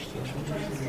Что ж, что ж.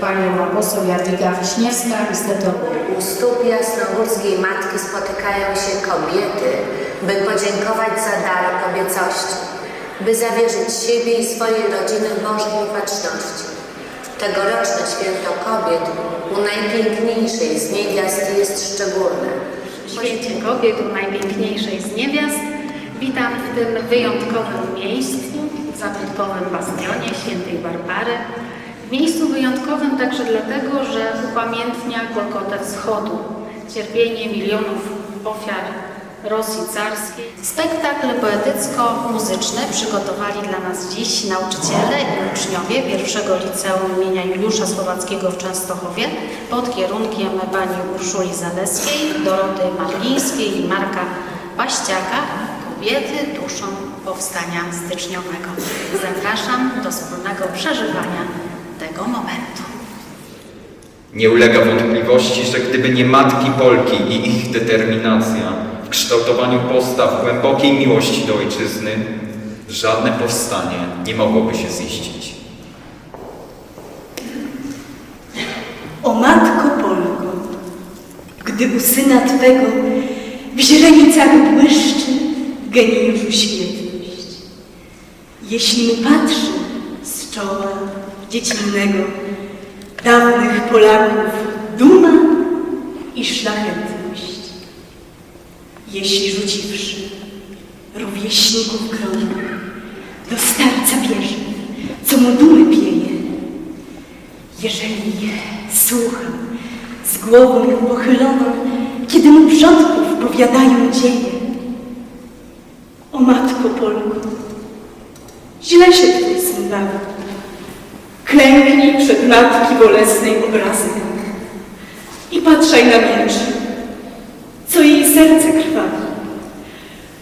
Panią poseł Jadwiga Wiśniewska, niestety U stóp jasnogórskiej matki spotykają się kobiety, by podziękować za dar kobiecości, by zawierzyć siebie i swojej rodziny Bożej opatrzności. Tegoroczne święto kobiet u najpiękniejszej z niewiast jest szczególne. Święcie Kobiet u najpiękniejszej z niewiast. Witam w tym wyjątkowym miejscu, w zabytkowym bastionie świętej Barbary. Miejscu wyjątkowym także dlatego, że upamiętnia Golgotę Wschodu, cierpienie milionów ofiar Rosji carskiej. Spektakl poetycko-muzyczny przygotowali dla nas dziś nauczyciele i uczniowie pierwszego liceum imienia Juliusza Słowackiego w Częstochowie pod kierunkiem pani Urszuli Zaleskiej, Doroty Marlińskiej i Marka Paściaka, kobiety duszą powstania styczniowego. Zapraszam do wspólnego przeżywania tego momentu. Nie ulega wątpliwości, że gdyby nie matki Polki i ich determinacja w kształtowaniu postaw głębokiej miłości do ojczyzny, żadne powstanie nie mogłoby się ziścić. O Matko Polko, gdy u Syna Twego w źrenicach błyszczy geniuszu świetność. Jeśli mi patrzy z czoła dziecinnego dawnych Polaków duma i szlachetność, jeśli rzuciwszy rówieśników grono do starca bierze, co mu dumy pieje, jeżeli słucham z głową pochyloną, kiedy mu przodków powiadają dzieje. O Matko Polko, źle się Twój syn. Klęknij przed Matki Bolesnej obrazy i patrzaj na miecz, co jej serce krwawi.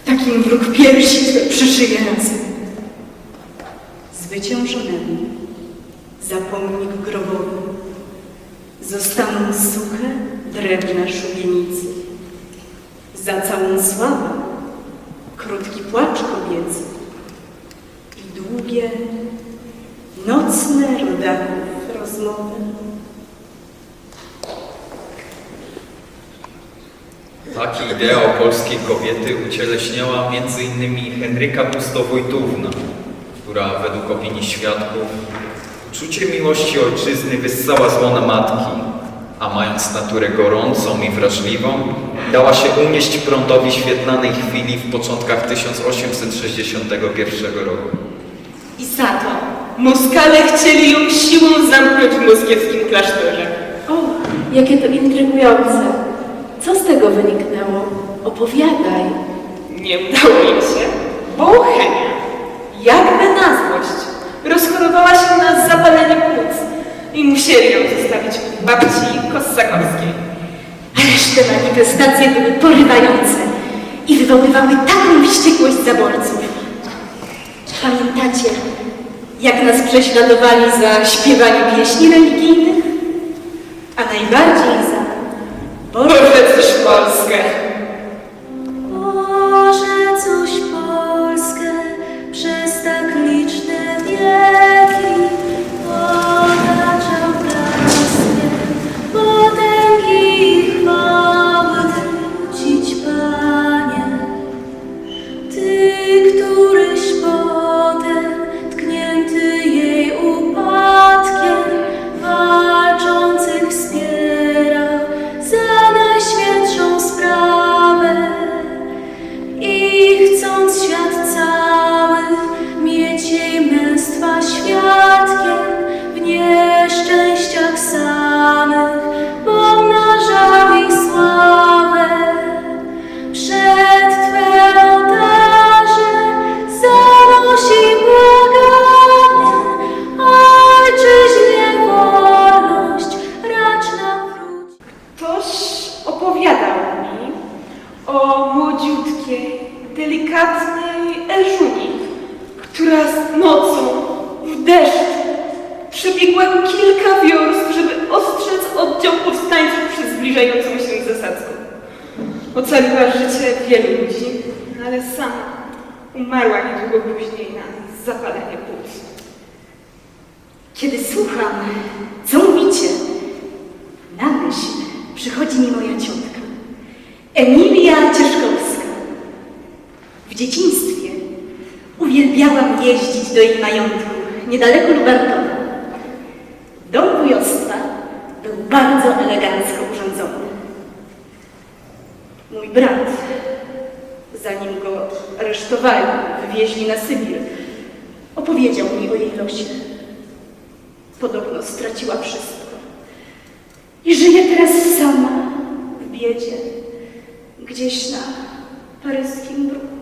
Takim wróg piersi Twe przyszyje razem. Zwyciężonemu zapomnik grobowy. Zostaną suche drewna szubienicy. Za całą sławę krótki płacz kobiecy i długie, nocne rodaków rozmowy. Taki ideał polskiej kobiety ucieleśniała m.in. Henryka Pustowojtówna, która według opinii świadków uczucie miłości ojczyzny wyssała z łona matki, a mając naturę gorącą i wrażliwą, dała się unieść prądowi świetlanej chwili w początkach 1861 roku. I za to Moskale chcieli ją siłą zamknąć w moskiewskim klasztorze. O, jakie to intrygujące. Co z tego wyniknęło? Opowiadaj. Nie udało im się, bo jakby na złość, rozchorowała się na zapalenie płuc i musieli ją zostawić u babci Kossakowskiej. Ależ te manifestacje były porywające i wywoływały taką wściekłość zaborców. Pamiętacie, jak nas prześladowali za śpiewanie pieśni religijnych? A najbardziej za Boże, cóż delikatnej Elżuni, która z nocą w deszcz przebiegła kilka wiorst, żeby ostrzec oddział powstańców przed zbliżającą się zasadzką. Ocaliła życie wielu ludzi, ale sama umarła niedługo później na zapalenie płuc. Kiedy słucham, co mówicie, na myśl przychodzi mi moja ciotka, Emilia Cieszkowska. Dzieciństwie uwielbiałam jeździć do jej majątku, niedaleko Lubartowa. Dom wujostwa był bardzo elegancko urządzony. Mój brat, zanim go aresztowali, wywieźli na Sybir, opowiedział mi o jej losie. Podobno straciła wszystko i żyje teraz sama w biedzie, gdzieś na paryskim bruku.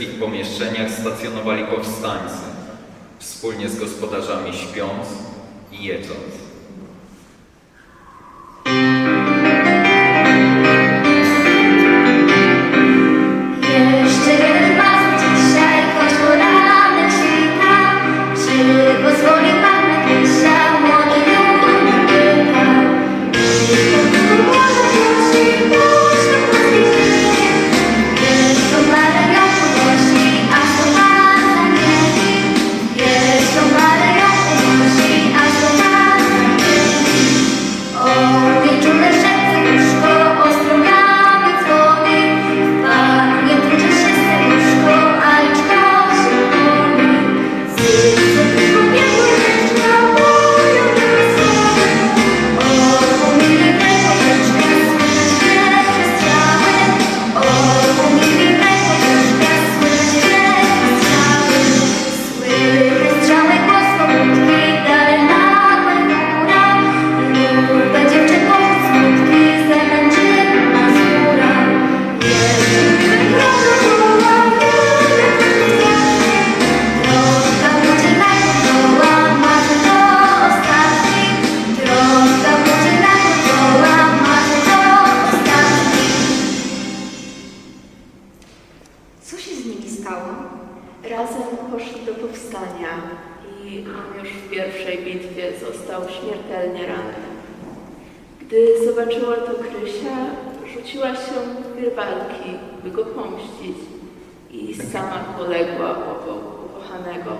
Wszystkich pomieszczeniach stacjonowali powstańcy, wspólnie z gospodarzami śpiąc i jedząc. On już w pierwszej bitwie został śmiertelnie ranny. Gdy zobaczyła to Krysia, rzuciła się w wir walki, by go pomścić i sama poległa obok ukochanego.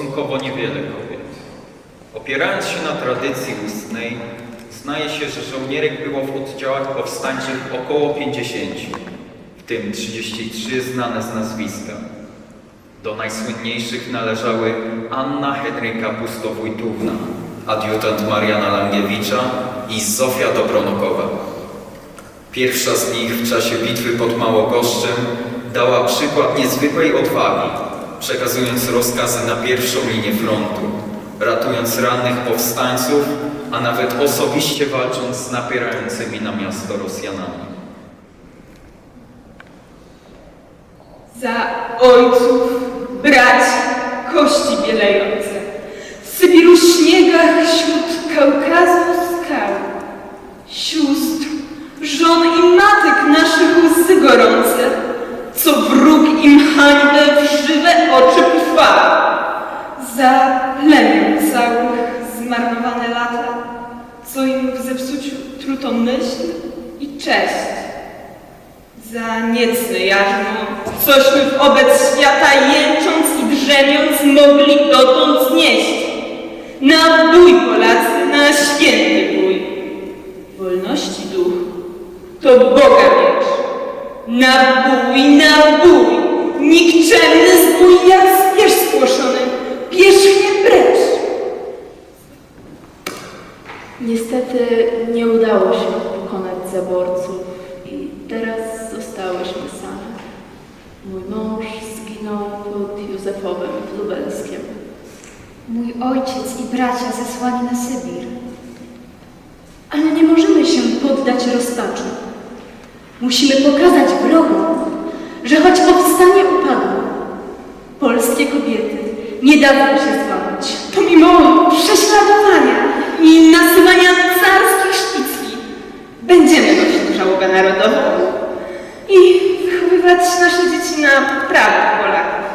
Stosunkowo niewiele kobiet. Opierając się na tradycji ustnej, znaje się, że żołnierek było w oddziałach powstańczych około 50, w tym 33 znane z nazwiska. Do najsłynniejszych należały Anna Henryka Pustowójtówna, adiutant Mariana Langiewicza i Zofia Dobronokowa. Pierwsza z nich w czasie bitwy pod Małogoszczem dała przykład niezwykłej odwagi, przekazując rozkazy na pierwszą linię frontu, ratując rannych powstańców, a nawet osobiście walcząc z napierającymi na miasto Rosjanami. Za ojców, braci, kości bielejące, w Sybiru śniegach wśród Kaukazu skał, sióstr, żon i matek naszych łzy gorące, co wróg im hańbę w żywe oczy pchwał. Za plemię całych zmarnowane lata, co im w zepsuciu truto myśl i cześć. Za niecne jarzmo, cośmy wobec świata jęcząc i drzemiąc mogli dotąd znieść. Na bój Polacy, na święty bój. Wolności duch to Boga miecz. Na bój, na bój, nikczemny zbój jak zwierz spłoszony, pierzchnie precz. Niestety nie udało się pokonać zaborców i teraz zostałyśmy same. Mój mąż zginął pod Józefowem w Lubelskiem. Mój ojciec i bracia zesłani na Sybir. Ale nie możemy się poddać rozpaczy. Musimy pokazać wrogom, że choć powstanie upadło, polskie kobiety nie dadzą się złamać. Pomimo prześladowania i nasyłania carskich szpicli, będziemy nosić żałobę narodową i wychowywać nasze dzieci na prawach Polaków.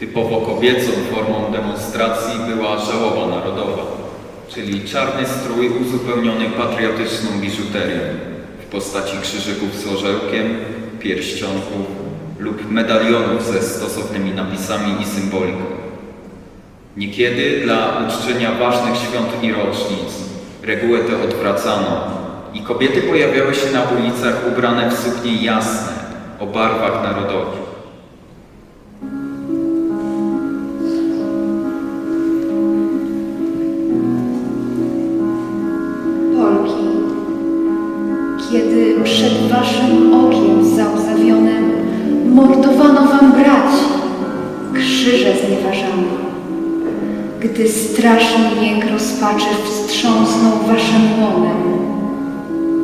Typowo kobiecą formą demonstracji była żałoba narodowa, czyli czarny strój uzupełniony patriotyczną biżuterią w postaci krzyżyków z orzełkiem, pierścionków lub medalionów ze stosownymi napisami i symboliką. Niekiedy dla uczczenia ważnych świąt i rocznic regułę tę odwracano i kobiety pojawiały się na ulicach ubrane w suknie jasne o barwach narodowych. Gdy straszny jęk rozpaczy wstrząsnął waszym łonem,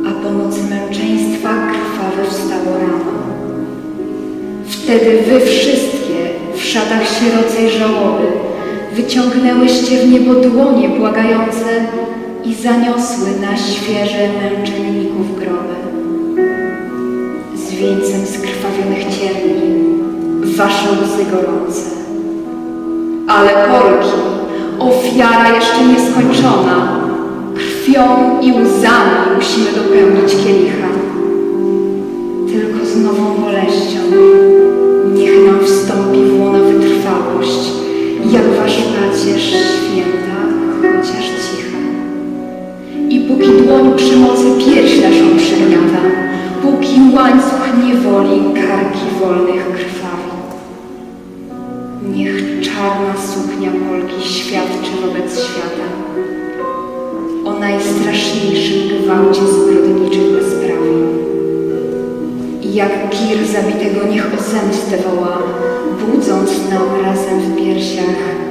a po nocy męczeństwa krwawe wstało rano. Wtedy wy wszystkie w szatach sierocej żałoby wyciągnęłyście w niebo dłonie błagające i zaniosły na świeże męczenników groby. Z wieńcem skrwawionych cierni, wasze łzy gorące. Ale Polki, ofiara jeszcze nieskończona, krwią i łzami musimy dopełnić kielicha. Tylko z nową boleścią niech nam wstąpi w łono wytrwałość, jak wasz pacierz święta, chociaż cicha. I póki dłoń przemocy pierś naszą przygniata, póki łańcuch niewoli karki wolnych krwawi. Niech czarna suknia Polki świadczy wobec świata o najstraszniejszym gwałcie zbrodniczych bezprawiu. I jak gir zabitego niech o zemstę woła, budząc nam razem w piersiach